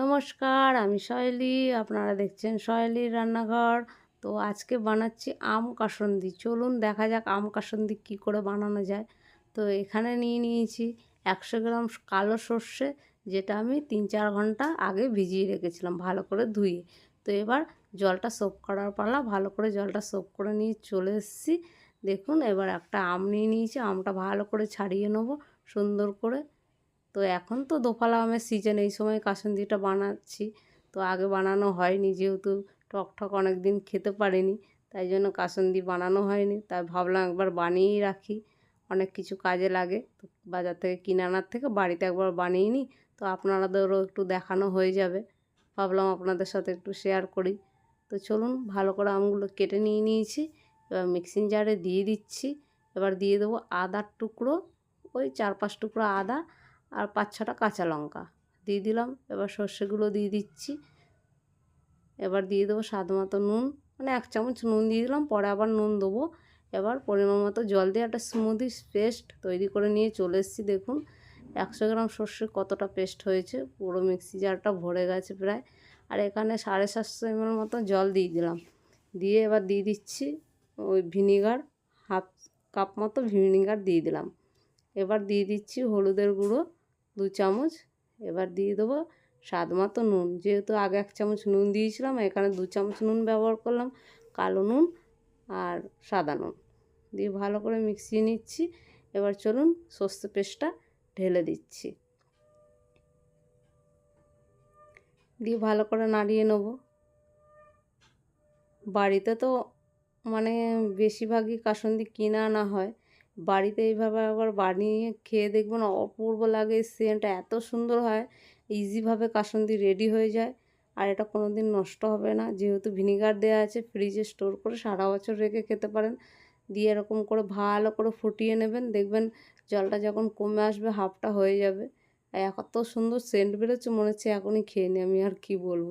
নমস্কার, আমি শৈলী, আপনারা দেখছেন শৈলীর রান্নাঘর। তো আজকে বানাচ্ছি আম কাসন্দি। চলুন দেখা যাক আম কাসন্দি কী করে বানানো যায়। তো এখানে নিয়ে নিয়েছি একশো গ্রাম কালো সর্ষে, যেটা আমি তিন চার ঘণ্টা আগে ভিজিয়ে রেখেছিলাম ভালো করে ধুয়ে। তো এবার জলটা সোপ করার পালা, ভালো করে জলটা সোপ করে নিয়ে চলে এসেছি। দেখুন, এবার একটা আম নিয়ে নিয়েছি, আমটা ভালো করে ছাড়িয়ে নেব, সুন্দর করে। তো এখন তো দোফালা আমের সিজন এই সময় কাসুন্দিটা বানাচ্ছি। তো আগে বানানো হয়নি, যেহেতু টক ঠক অনেক দিন খেতে পারিনি, তাই জন্য কাসুন্দি বানানো হয়নি। তাই ভাবলাম একবার বানিয়েই রাখি, অনেক কিছু কাজে লাগে। তো বাজার থেকে কিনে আনার থেকে বাড়িতে একবার বানিয়ে নিই, তো আপনাদেরও একটু দেখানো হয়ে যাবে। ভাবলাম আপনাদের সাথে একটু শেয়ার করি। তো চলুন, ভালো করে আমগুলো কেটে নিয়ে নিয়েছি, এবার মিক্সিং জারে দিয়ে দিচ্ছি। এবার দিয়ে দেবো আদার টুকরো, ওই চার পাঁচ টুকরো আদা আর পাঁচ ছটা কাঁচা লঙ্কা দিয়ে দিলাম। এবার সর্ষেগুলো দিয়ে দিচ্ছি। এবার দিয়ে দেবো স্বাদ মতো নুন। মানে এক চামচ নুন দিয়ে দিলাম, পরে আবার নুন দেবো। এবার পরিমাণ মতো জল দিয়ে একটা স্মুদি পেস্ট তৈরি করে নিয়ে চলে এসেছি। দেখুন, একশো গ্রাম সর্ষে কতটা পেস্ট হয়েছে। পুরো মিক্সি জারটা ভরে গেছে প্রায়। আর এখানে সাড়ে সাতশো এমএল মতো জল দিয়ে দিলাম। দিয়ে এবার দিয়ে দিচ্ছি ওই ভিনিগার হাফ কাপ মতো ভিনিগার দিয়ে দিলাম। এবার দিয়ে দিচ্ছি হলুদের গুঁড়ো। দু চামচ, এবার দিয়ে দেবো স্বাদ মতো নুন। যেহেতু আগে এক চামচ নুন দিয়েছিলাম, এখানে দু চামচ নুন ব্যবহার করলাম, কালো নুন আর সাদা নুন। দিয়ে ভালো করে মিক্সিয়ে নিচ্ছি। এবার চলুন সর্ষে পেস্টটা ঢেলে দিচ্ছি। দিয়ে ভালো করে নাড়িয়ে নেব। বাড়িতে তো মানে বেশিরভাগই কাসন্দি কিনে আনা হয় বাড়িতে এইভাবে আবার বানিয়ে খেয়ে দেখবেন অপূর্ব লাগে সেন্টটা এত সুন্দর হয়, ইজিভাবে কাসন্দি রেডি হয়ে যায়। আর এটা কোনো দিন নষ্ট হবে না, যেহেতু ভিনিগার দেওয়া আছে, ফ্রিজে স্টোর করে সারা বছর রেখে খেতে পারেন। দিয়ে এরকম করে ভালো করে ফুটিয়ে নেবেন, দেখবেন জলটা যখন কমে আসবে, হাফটা হয়ে যাবে। এত সুন্দর সেন্ট বেরোচ্ছে, মনে হচ্ছে এখনই খেয়ে নিই আমি আর কি বলব।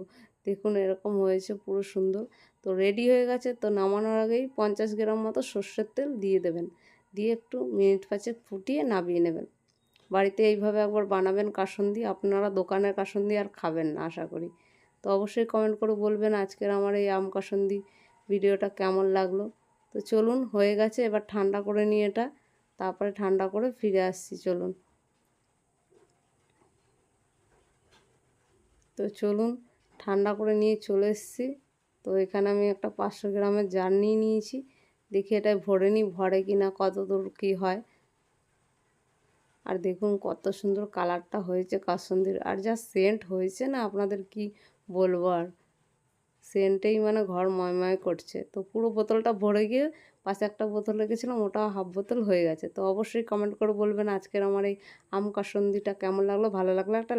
দেখুন এরকম হয়েছে, পুরো সুন্দর। তো রেডি হয়ে গেছে, তো নামানোর আগেই পঞ্চাশ গ্রাম মতো সর্ষের তেল দিয়ে দেবেন। দিয়ে একটু মিনিট পাঁচেক ফুটিয়ে নামিয়ে নেবেন। বাড়িতে এইভাবে একবার বানাবেন কাসন্দি, আপনারা দোকানের কাসন্দি আর খাবেন না, আশা করি। তো অবশ্যই কমেন্ট করে বলবেন আজকের আমার এই আম কাসন্দি ভিডিওটা কেমন লাগল। তো চলুন, হয়ে গেছে, এবার ঠান্ডা করে নিয়ে এটা, তারপরে ঠান্ডা করে ফিরে আসছি, চলুন। তো চলুন, ঠান্ডা করে নিয়ে চলে এসেছি। তো এখানে আমি একটা পাঁচশো গ্রামের জার নিয়ে নিয়েছি। দেখি এটা ভরে নিই ভরে কি না কত দূর কী হয়। আর দেখুন কত সুন্দর কালারটা হয়েছে কাসন্দির। আর যা সেন্ট হয়েছে না, আপনাদের কি বলব আর। সেন্টেই মানে ঘর ময়ময় করছে। তো পুরো বোতলটা ভরে গিয়ে পাশে একটা বোতল রেখেছিলাম, ওটা হাফ বোতল হয়ে গেছে। তো অবশ্যই কমেন্ট করে বলবেন আজকের আমার এই আম কাসন্দিটা কেমন লাগল, ভালো লাগল একটা